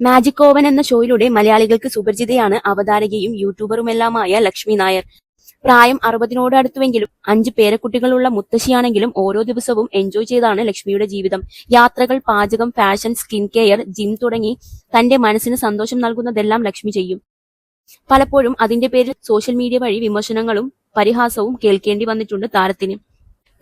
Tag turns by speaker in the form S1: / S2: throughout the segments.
S1: Magic oven എന്ന ഷോയിലൂടെ മലയാളികൾക്ക് സുപരിചിതയാണ് അവതാരകയും യൂട്യൂബറുമെല്ലാമായ ലക്ഷ്മി നായർ. പ്രായം അറുപതിനോട് അടുത്തുവെങ്കിലും അഞ്ച് പേരക്കുട്ടികളുള്ള മുത്തശ്ശിയാണെങ്കിലും ഓരോ ദിവസവും എൻജോയ് ചെയ്താണ് ലക്ഷ്മിയുടെ ജീവിതം. യാത്രകൾ പാചകം ഫാഷൻ സ്കിൻ കെയർ ജിം തുടങ്ങി തന്റെ മനസ്സിന് സന്തോഷം നൽകുന്നതെല്ലാം ലക്ഷ്മി ചെയ്യും. പലപ്പോഴും അതിന്റെ പേരിൽ സോഷ്യൽ മീഡിയ വഴി വിമർശനങ്ങളും പരിഹാസവും കേൾക്കേണ്ടി വന്നിട്ടുണ്ട് താരത്തിന്.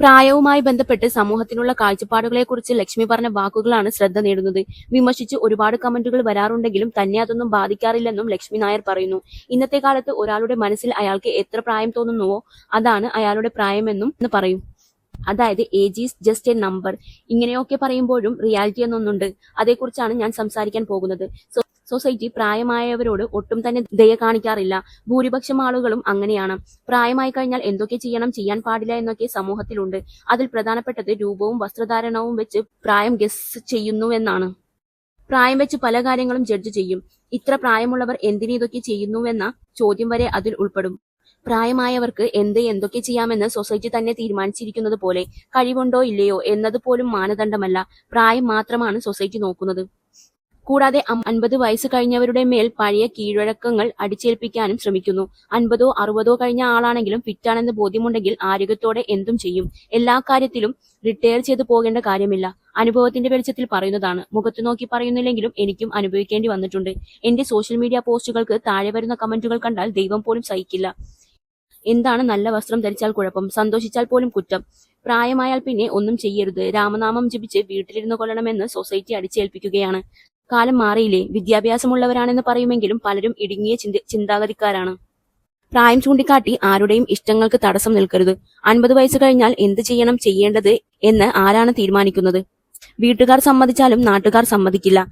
S1: പ്രായവുമായി ബന്ധപ്പെട്ട് സമൂഹത്തിനുള്ള കാഴ്ചപ്പാടുകളെക്കുറിച്ച് ലക്ഷ്മി പറഞ്ഞ വാക്കുകളാണ് ശ്രദ്ധ നേടുന്നത്. വിമർശിച്ച് ഒരുപാട് കമന്റുകൾ വരാറുണ്ടെങ്കിലും തന്നെ അതൊന്നും ബാധിക്കാറില്ലെന്നും ലക്ഷ്മി നായർ പറയുന്നു. ഇന്നത്തെ കാലത്ത് ഒരാളുടെ മനസ്സിൽ അയാൾക്ക് എത്ര പ്രായം തോന്നുന്നുവോ അതാണ് അയാളുടെ പ്രായമെന്നും പറയും. അതായത് age is just a number ഇങ്ങനെയൊക്കെ പറയുമ്പോഴും റിയാലിറ്റി എന്നൊന്നുണ്ട്. അതേക്കുറിച്ചാണ് ഞാൻ സംസാരിക്കാൻ പോകുന്നത്. സൊ- സൊസൈറ്റി പ്രായമായവരോട് ഒട്ടും തന്നെ ദയ കാണിക്കാറില്ല. ഭൂരിപക്ഷം ആളുകളും അങ്ങനെയാണ്. പ്രായമായി കഴിഞ്ഞാൽ എന്തൊക്കെ ചെയ്യണം ചെയ്യാൻ പാടില്ല എന്നൊക്കെ സമൂഹത്തിലുണ്ട്. അതിൽ പ്രധാനപ്പെട്ടത് രൂപവും വസ്ത്രധാരണവും വെച്ച് പ്രായം ഗസ് ചെയ്യുന്നുവെന്നാണ് പ്രായം വെച്ച് പല കാര്യങ്ങളും ജഡ്ജ് ചെയ്യും. ഇത്ര പ്രായമുള്ളവർ എന്തിനിതൊക്കെ ചെയ്യുന്നുവെന്ന ചോദ്യം വരെ അതിൽ ഉൾപ്പെടും. പ്രായമായവർക്ക് എന്ത് എന്തൊക്കെ ചെയ്യാമെന്ന് സൊസൈറ്റി തന്നെ തീരുമാനിച്ചിരിക്കുന്നത് പോലെ കഴിവുണ്ടോ ഇല്ലയോ എന്നത് പോലും മാനദണ്ഡമല്ല. പ്രായം മാത്രമാണ് സൊസൈറ്റി നോക്കുന്നത്. കൂടാതെ അൻപത് വയസ്സ് കഴിഞ്ഞവരുടെ മേൽ പഴയ കീഴ്വഴക്കങ്ങൾ അടിച്ചേൽപ്പിക്കാനും ശ്രമിക്കുന്നു. അൻപതോ അറുപതോ കഴിഞ്ഞ ആളാണെങ്കിലും ഫിറ്റാണെന്ന് ബോധ്യമുണ്ടെങ്കിൽ ആരോഗ്യത്തോടെ എന്തും ചെയ്യും. എല്ലാ കാര്യത്തിലും റിട്ടയർ ചെയ്തു പോകേണ്ട കാര്യമില്ല. അനുഭവത്തിന്റെ വെളിച്ചത്തിൽ പറയുന്നതാണ്. മുഖത്തു നോക്കി പറയുന്നില്ലെങ്കിലും എനിക്കും അനുഭവിക്കേണ്ടി വന്നിട്ടുണ്ട്. എന്റെ സോഷ്യൽ മീഡിയ പോസ്റ്റുകൾക്ക് താഴെ വരുന്ന കമന്റുകൾ കണ്ടാൽ ദൈവം പോലും സഹിക്കില്ല. എന്താണ് നല്ല വസ്ത്രം ധരിച്ചാൽ കുഴപ്പം? സന്തോഷിച്ചാൽ പോലും കുറ്റം. പ്രായമായാൽ പിന്നെ ഒന്നും ചെയ്യരുത്. രാമനാമം ജപിച്ച് വീട്ടിലിരുന്ന് കൊള്ളണമെന്ന് സൊസൈറ്റി അടിച്ചേൽപ്പിക്കുകയാണ്. കാലം മാറിയില്ലേ? വിദ്യാഭ്യാസമുള്ളവരാണെന്ന് പറയുമെങ്കിലും പലരും ഇടുങ്ങിയ ചിന്ത ചിന്താഗതിക്കാരാണ്. പ്രായം ചൂണ്ടിക്കാട്ടി ആരുടെയും ഇഷ്ടങ്ങൾക്ക് തടസ്സം നിൽക്കരുത്. അൻപത് വയസ്സ് കഴിഞ്ഞാൽ എന്ത് ചെയ്യണം ചെയ്യേണ്ടത് എന്ന് ആരാണ് തീരുമാനിക്കുന്നത്? വീട്ടുകാർ സമ്മതിച്ചാലും നാട്ടുകാർ സമ്മതിക്കില്ല.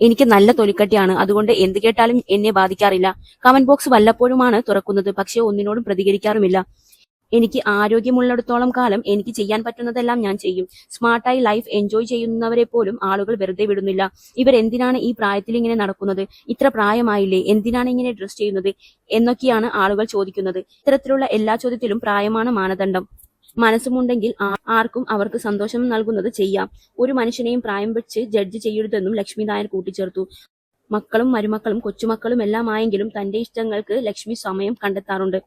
S1: എനിക്ക് നല്ല തൊലിക്കട്ടിയാണ്. അതുകൊണ്ട് എന്ത് കേട്ടാലും എന്നെ ബാധിക്കാറില്ല. കമന്റ് ബോക്സ് വല്ലപ്പോഴുമാണ് തുറക്കുന്നത്. പക്ഷേ ഒന്നിനോടും പ്രതികരിക്കാറുമില്ല. എനിക്ക് ആരോഗ്യമുള്ളിടത്തോളം കാലം എനിക്ക് ചെയ്യാൻ പറ്റുന്നതെല്ലാം ഞാൻ ചെയ്യും. സ്മാർട്ടായി ലൈഫ് എൻജോയ് ചെയ്യുന്നവരെ പോലും ആളുകൾ വെറുതെ വിടുന്നില്ല. ഇവരെന്തിനാണ് ഈ പ്രായത്തിൽ ഇങ്ങനെ നടക്കുന്നത്? ഇത്ര പ്രായമായില്ലേ? എന്തിനാണ് ഇങ്ങനെ ഡ്രസ് ചെയ്യുന്നത്? എന്നൊക്കെയാണ് ആളുകൾ ചോദിക്കുന്നത്. ഇത്തരത്തിലുള്ള എല്ലാ ചോദ്യത്തിലും പ്രായമാണ് മാനദണ്ഡം. മനസ്സുമുണ്ടെങ്കിൽ ആർക്കും അവർക്ക് സന്തോഷം നൽകുന്നത് ചെയ്യാം. ഒരു മനുഷ്യനെയും പ്രായം വെച്ച് ജഡ്ജ് ചെയ്യരുതെന്നും ലക്ഷ്മി നായർ കൂട്ടിച്ചേർത്തു. മക്കളും മരുമക്കളും കൊച്ചുമക്കളും എല്ലാം ആയെങ്കിലും തന്റെ ഇഷ്ടങ്ങൾക്ക് ലക്ഷ്മി സമയം കണ്ടെത്താറുണ്ട്.